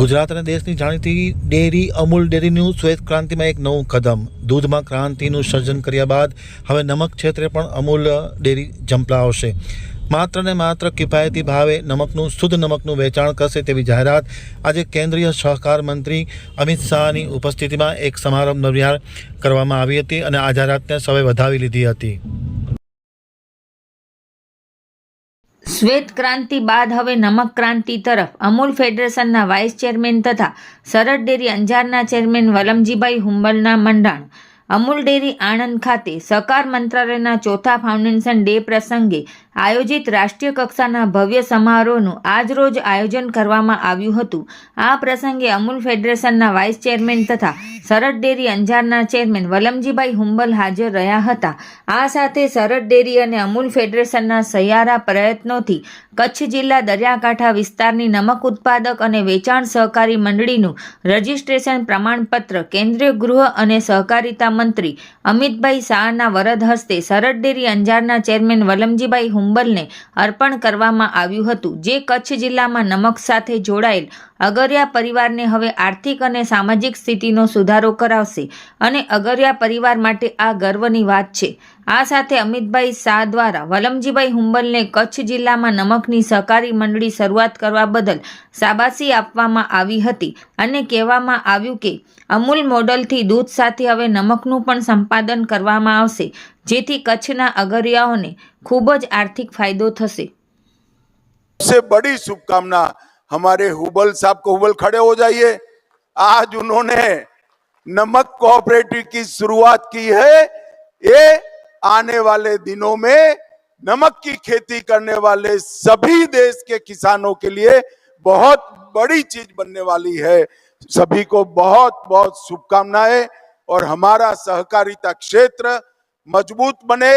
ગુજરાત અને દેશની જાણીતી ડેરી, અમૂલ ડેરીનું શ્વેત ક્રાંતિમાં એક નવું કદમ. દૂધમાં ક્રાંતિનું સર્જન કર્યા બાદ હવે નમક ક્ષેત્રે પણ અમૂલ ડેરી ઝંપલાવશે માત્ર ને માત્ર કિફાયતી ભાવે નમકનું, શુદ્ધ નમકનું વેચાણ કરશે તેવી જાહેરાત આજે કેન્દ્રીય સહકાર મંત્રી અમિત શાહની ઉપસ્થિતિમાં એક સમારંભ દરમિયાન કરવામાં આવી હતી અને આ જાહેરાતને સૌએ વધાવી લીધી હતી. શ્વેત ક્રાંતિ બાદ હવે નમક ક્રાંતિ તરફ અમૂલ ફેડરેશનના વાઇસ ચેરમેન તથા સરળ ડેરી અંજારના ચેરમેન વલમજીભાઈ હુંબલના મંડાણ. અમૂલ ડેરી આણંદ ખાતે સહકાર મંત્રાલયના ચોથા ફાઉન્ડેશન ડે પ્રસંગે આયોજિત રાષ્ટ્રીય કક્ષાના ભવ્ય સમારોહનું આજરોજ આયોજન કરવામાં આવ્યું હતું. આ પ્રસંગે અમૂલ ફેડરેશનના વાઇસ ચેરમેન તથા સરહદ ડેરી અંજારના ચેરમેન વલમજીભાઈ હુંબલ હાજર રહ્યા હતા. આ સાથે સરહદ ડેરી અને અમૂલ ફેડરેશનના સહિયારા પ્રયત્નોથી કચ્છ જિલ્લા દરિયાકાંઠા વિસ્તારની નમક ઉત્પાદક અને વેચાણ સહકારી મંડળીનું રજિસ્ટ્રેશન પ્રમાણપત્ર કેન્દ્રીય ગૃહ અને સહકારિતા મંત્રી અમિતભાઈ શાહના વરદ હસ્તે સરહદ ડેરી અંજારના ચેરમેન વલમજીભાઈ હુંબલને અર્પણ કરવામાં આવ્યું હતું જે કચ્છ જિલ્લામાં નમક સાથે જોડાયેલ અગરિયા પરિવારને હવે આર્થિક અને સામાજિક સ્થિતિનો સુધારો કરાવશે અને અગરિયા પરિવાર માટે આ ગર્વની વાત છે. આ સાથે અમિતભાઈ શાહ દ્વારા વલમજીભાઈ હુંબલને કચ્છ જિલ્લામાં નમકની સહકારી મંડળી શરૂઆત કરવા બદલ શાબાશી આપવામાં આવી હતી અને કહેવામાં આવ્યું કે, અમૂલ મોડલથી દૂધ સાથે હવે નમકનું પણ સંપાદન કરવામાં આવશે, જેથી કચ્છના અગરિયાઓને ખૂબ જ આર્થિક ફાયદો થશે. બડી શુભકામના हमारे हुबल साहब को हुबल खड़े हो जाइए। आज उन्होंने नमक कोऑपरेटिव की शुरुआत की है। ये आने वाले दिनों में नमक की खेती करने वाले सभी देश के किसानों के लिए बहुत बड़ी चीज़ बनने वाली है। सभी को बहुत बहुत शुभकामनाएँ और हमारा सहकारिता क्षेत्र मज़बूत बने।